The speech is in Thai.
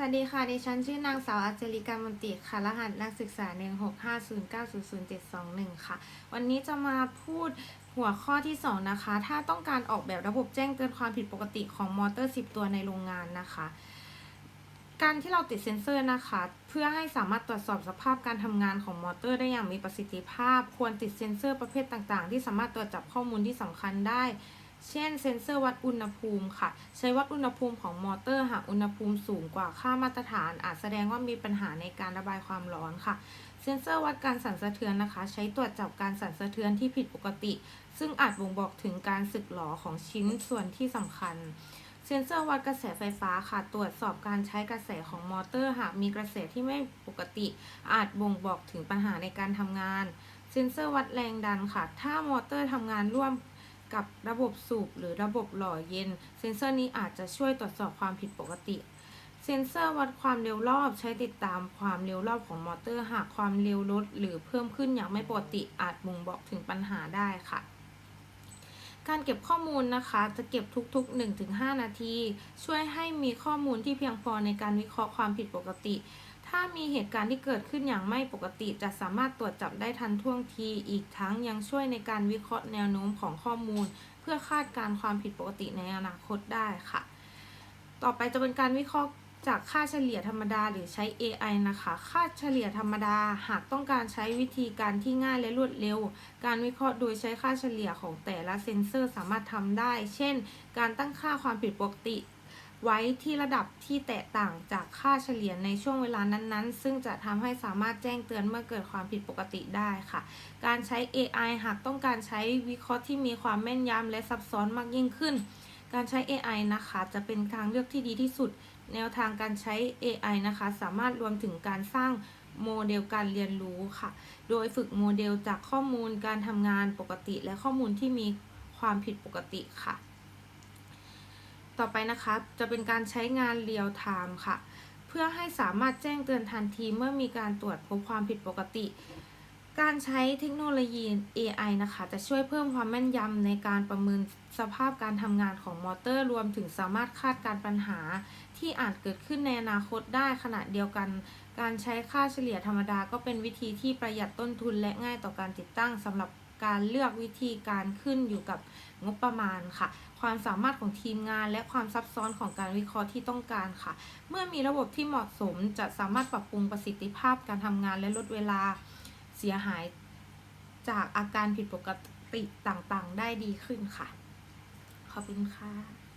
สวัสดีค่ะ ดิฉันชื่อนางสาวอัจริกามนติค่ะ รหัสนักศึกษา 16509000721 ค่ะ วันนี้จะมาพูดหัวข้อที่ 2 นะคะ ถ้าต้องการออกแบบระบบแจ้งเตือนความผิดปกติของมอเตอร์ 10 ตัวในโรงงานนะคะ การที่เราติดเซ็นเซอร์นะคะ เพื่อให้สามารถตรวจสอบสภาพการทำงานของมอเตอร์ได้อย่างมีประสิทธิภาพ ควรติดเซ็นเซอร์ประเภทต่างๆ ที่สามารถตรวจจับข้อมูลที่สำคัญได้ เช่นเซ็นเซอร์วัดอุณหภูมิค่ะ ใช้วัดอุณหภูมิของมอเตอร์หากอุณหภูมิสูงกว่าค่ามาตรฐาน อาจแสดงว่ามีปัญหาในการระบายความร้อนค่ะ เซ็นเซอร์วัดการสั่นสะเทือนนะคะ ใช้ตรวจจับการสั่นสะเทือนที่ผิดปกติ ซึ่งอาจบ่งบอกถึงการสึกหรอของชิ้นส่วนที่สำคัญ เซ็นเซอร์วัดกระแสไฟฟ้าค่ะ ตรวจสอบการใช้กระแสของมอเตอร์หากมีกระแสที่ไม่ปกติ อาจบ่งบอกถึงปัญหาในการทำงาน เซ็นเซอร์วัดแรงดันค่ะ ถ้ามอเตอร์ทำงานร่วม กับระบบสูบหรือระบบหล่อเย็น เซ็นเซอร์นี้อาจจะช่วยตรวจสอบความผิดปกติ เซ็นเซอร์วัดความเร็วรอบใช้ติดตามความเร็วรอบของมอเตอร์ หากความเร็วลดหรือเพิ่มขึ้นอย่างไม่ปกติอาจบ่งบอกถึงปัญหาได้ค่ะการเก็บข้อมูลนะคะจะเก็บทุกๆ 1-5 นาที ช่วยให้มีข้อมูลที่เพียงพอในการวิเคราะห์ความผิดปกติ ถ้ามีเหตุการณ์ที่เกิดขึ้นอย่างไม่ปกติจะสามารถตรวจจับได้ทันท่วงทีอีกทั้งยังช่วยในการวิเคราะห์แนวโน้มของข้อมูล เพื่อคาดการณ์ความผิดปกติในอนาคตได้ค่ะ ต่อไปจะเป็นการวิเคราะห์จากค่าเฉลี่ยธรรมดาหรือใช้ AI นะคะ ค่าเฉลี่ยธรรมดาหากต้องการใช้วิธีการที่ง่ายและรวดเร็ว การวิเคราะห์โดยใช้ค่าเฉลี่ยของแต่ละเซ็นเซอร์สามารถทำได้ เช่น การตั้งค่าความผิดปกติ ไว้ที่ระดับที่แตกต่างจากค่าเฉลี่ยในช่วงเวลานั้นๆ ซึ่งจะทำให้สามารถแจ้งเตือนเมื่อเกิดความผิดปกติได้ค่ะ การใช้ AI หากต้องการใช้วิเคราะห์ที่มีความแม่นยำและซับซ้อนมากยิ่งขึ้น การใช้ AI นะคะจะเป็นทางเลือกที่ดีที่สุด แนวทางการใช้ AI นะคะ สามารถรวมถึงการสร้างโมเดลการเรียนรู้ค่ะ โดยฝึกโมเดลจากข้อมูลการทำงานปกติ และข้อมูลที่มีความผิดปกติค่ะ ต่อไปนะคะจะเป็นการใช้งานเรียลไทม์ค่ะ เพื่อให้สามารถแจ้งเตือนทันทีเมื่อมีการตรวจพบความผิดปกติ การใช้เทคโนโลยี AI นะคะ จะช่วยเพิ่มความแม่นยำในการประเมินสภาพการทำงานของมอเตอร์ รวมถึงสามารถคาดการณ์ปัญหาที่อาจเกิดขึ้นในอนาคตได้ขณะเดียวกัน การใช้ค่าเฉลี่ยธรรมดาก็เป็นวิธีที่ประหยัดต้นทุนและง่ายต่อการติดตั้งสำหรับ การเลือกวิธีการขึ้นอยู่กับงบประมาณค่ะ ความสามารถของทีมงาน และความซับซ้อนของการวิเคราะห์ที่ต้องการค่ะ เมื่อมีระบบที่เหมาะสมจะสามารถปรับปรุงประสิทธิภาพการทำงานและลดเวลาเสียหายจากอาการผิดปกติต่างๆ ได้ดีขึ้นค่ะ ขอบคุณค่ะ